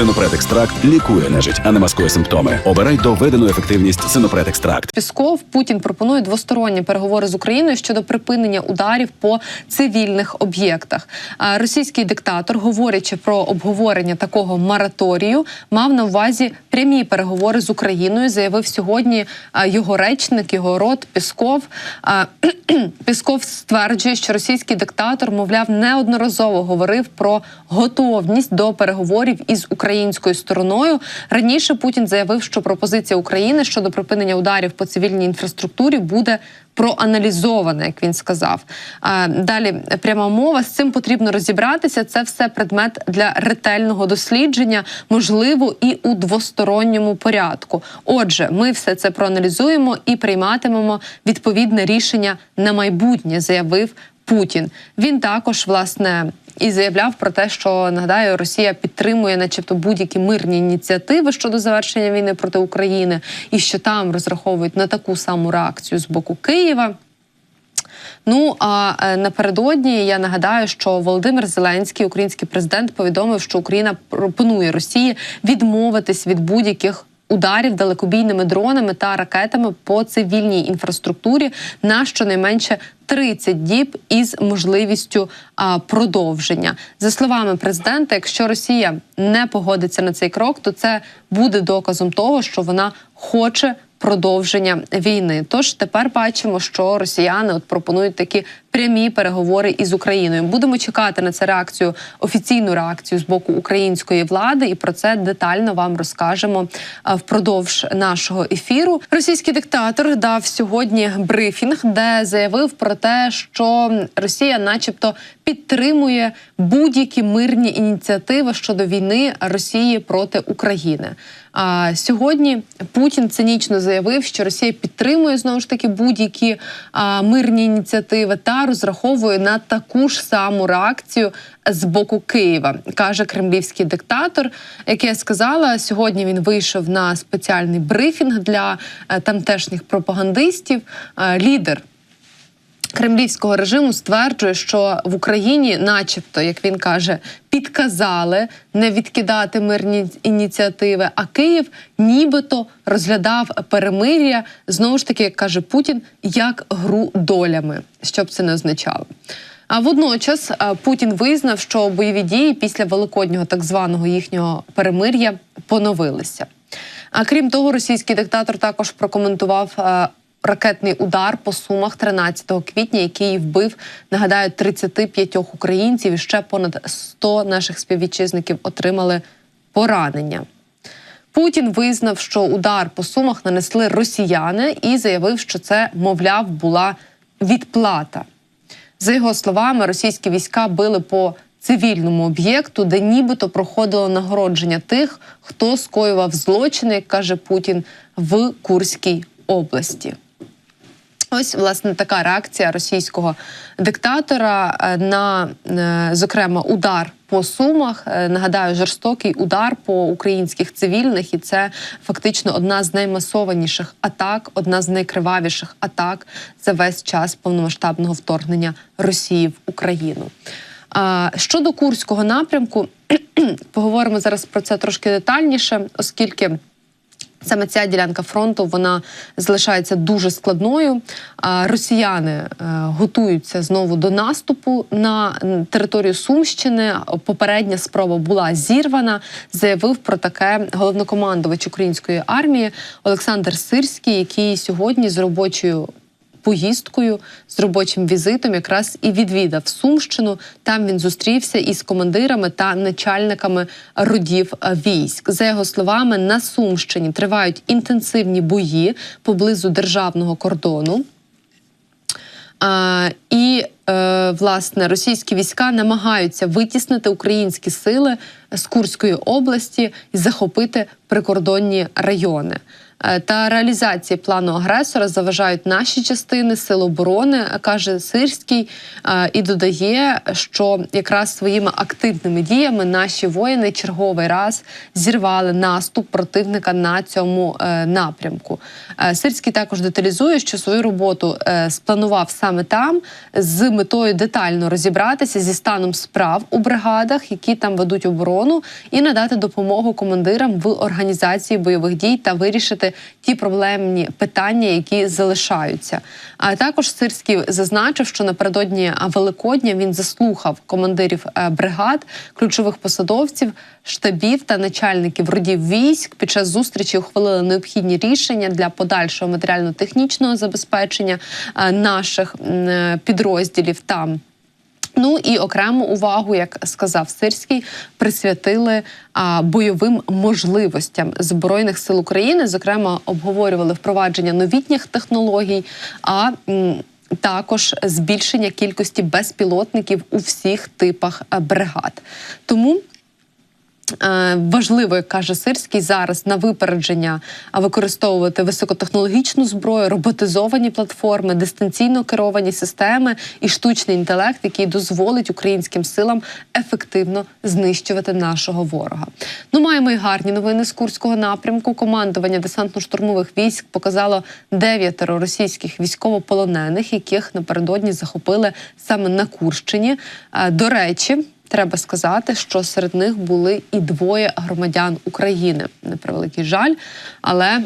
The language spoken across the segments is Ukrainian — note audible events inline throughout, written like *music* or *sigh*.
Синопред екстракт лікує нежить, а не маскує симптоми. Обирай доведену ефективність Синопред екстракт. Пісков Путін пропонує двосторонні переговори з Україною щодо припинення ударів по цивільних об'єктах. Російський диктатор, говорячи про обговорення такого мораторію, мав на увазі прямі переговори з Україною. Заявив сьогодні його речник, його рот Пісков. *clears throat* Пісков стверджує, що російський диктатор, мовляв, неодноразово говорив про готовність до переговорів із українською стороною. Раніше Путін заявив, що пропозиція України щодо припинення ударів по цивільній інфраструктурі буде проаналізована, як він сказав. Далі пряма мова з цим потрібно розібратися. Це все предмет для ретельного дослідження, можливо, і у двосторонньому порядку. Отже, ми все це проаналізуємо і прийматимемо відповідне рішення на майбутнє, заявив Путін. Він також власне. І заявляв про те, що нагадаю, Росія підтримує, начебто, будь-які мирні ініціативи щодо завершення війни проти України, і що там розраховують на таку саму реакцію з боку Києва. Ну а е, напередодні я нагадаю, що Володимир Зеленський, український президент, повідомив, що Україна пропонує Росії відмовитись від будь-яких. Ударів далекобійними дронами та ракетами по цивільній інфраструктурі на щонайменше 30 діб із можливістю а, продовження. За словами президента, якщо Росія не погодиться на цей крок, то це буде доказом того, що вона хоче продовження війни. Тож тепер бачимо, що росіяни от пропонують такі прямі переговори із Україною. Будемо чекати на це реакцію, офіційну реакцію з боку української влади, і про це детально вам розкажемо впродовж нашого ефіру. Російський диктатор дав сьогодні брифінг, де заявив про те, що Росія, начебто, підтримує будь-які мирні ініціативи щодо війни Росії проти України. А сьогодні Путін цинічно заявив, що Росія підтримує знову ж таки будь-які мирні ініціативи та розраховує на таку ж саму реакцію з боку Києва, каже кремлівський диктатор. Як я сказала, сьогодні він вийшов на спеціальний брифінг для е, тамтешніх пропагандистів. Е, лідер кремлівського режиму стверджує, що в Україні, начебто, як він каже, підказали не відкидати мирні ініціативи. А Київ нібито розглядав перемир'я знову ж таки, як каже Путін, як гру долями, що б це не означало. А водночас Путін визнав, що бойові дії після великоднього так званого їхнього перемир'я поновилися. А крім того, російський диктатор також прокоментував а, ракетний удар по сумах 13 квітня, який вбив, нагадаю, 35 українців і ще понад 100 наших співвітчизників отримали поранення. Путін визнав, що удар по сумах нанесли росіяни, і заявив, що це, мовляв, була відплата. За його словами, російські війська били по цивільному об'єкту, де нібито проходило нагородження тих, хто скоював злочини, як каже Путін, в Курській області. Ось власне така реакція російського диктатора е, на е, зокрема удар по сумах. Е, Нагадаю, жорстокий удар по українських цивільних, і це фактично одна з наймасованіших атак, одна з найкривавіших атак за весь час повномасштабного вторгнення Росії в Україну. Щодо курського напрямку, *clears throat* поговоримо зараз про це трошки детальніше, оскільки. Саме ця ділянка фронту вона залишається дуже складною. Росіяни е, готуються знову до наступу на територію Сумщини. Попередня спроба була зірвана. Заявив про таке головнокомандувач української армії Олександр Сирський, який сьогодні з робочою поїздкою з робочим візитом якраз і відвідав Сумщину. Там він зустрівся із командирами та начальниками родів е, військ. За його словами, на Сумщині тривають інтенсивні бої поблизу державного кордону. А, І е, власне російські війська намагаються витіснити українські сили з Курської області і захопити прикордонні райони. Е, Та реалізації плану агресора заважають наші частини сил оборони, каже Сирський, е, і додає, що якраз своїми активними діями наші воїни черговий раз зірвали наступ противника на цьому е, напрямку. Сирський також деталізує, що свою роботу спланував саме там з метою детально розібратися зі станом справ у бригадах, які там ведуть оборону, і надати допомогу командирам в організації бойових дій та вирішити ті проблемні питання, які залишаються. А також Сирський зазначив, що напередодні Великодня він заслухав командирів е, бригад, ключових посадовців, штабів та начальників родів військ. Під час зустрічі ухвалили необхідні рішення для подальшого матеріально-технічного забезпечення е, наших е, підрозділів там. Ну і окрему увагу, як сказав Сирський, присвятили а, бойовим можливостям збройних сил України. Зокрема, обговорювали впровадження новітніх технологій, а м, також збільшення кількості безпілотників у всіх типах е, бригад. Тому Важливо, як каже Сирський, зараз на випередження використовувати високотехнологічну зброю, роботизовані платформи, дистанційно керовані системи і штучний інтелект, який дозволить українським силам ефективно знищувати нашого ворога. Ну, маємо і гарні новини з курського напрямку. Командування десантно-штурмових військ показало дев'ятеро російських військовополонених, яких напередодні захопили саме на Курщині. Е, До речі. Треба сказати, що серед них були і двоє громадян України. Не превеликий жаль, але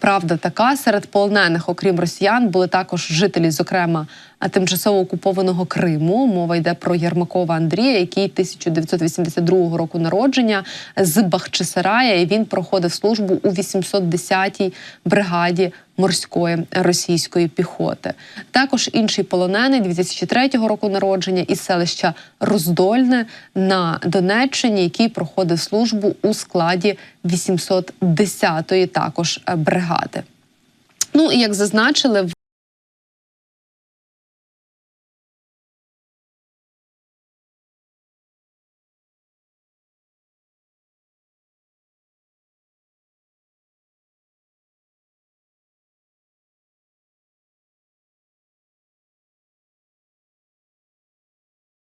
правда така серед полонених, окрім росіян, були також жителі, зокрема тимчасово окупованого Криму. Мова йде про Єрмакова Андрія, який 1982 року народження з Бахчисарая. І він проходив службу у 810-й бригаді морської російської піхоти. Також інший полонений 2003 року народження із селища Роздольне на Донеччині, який проходив службу у складі 810-ї також е, бригади. Ну і як зазначили,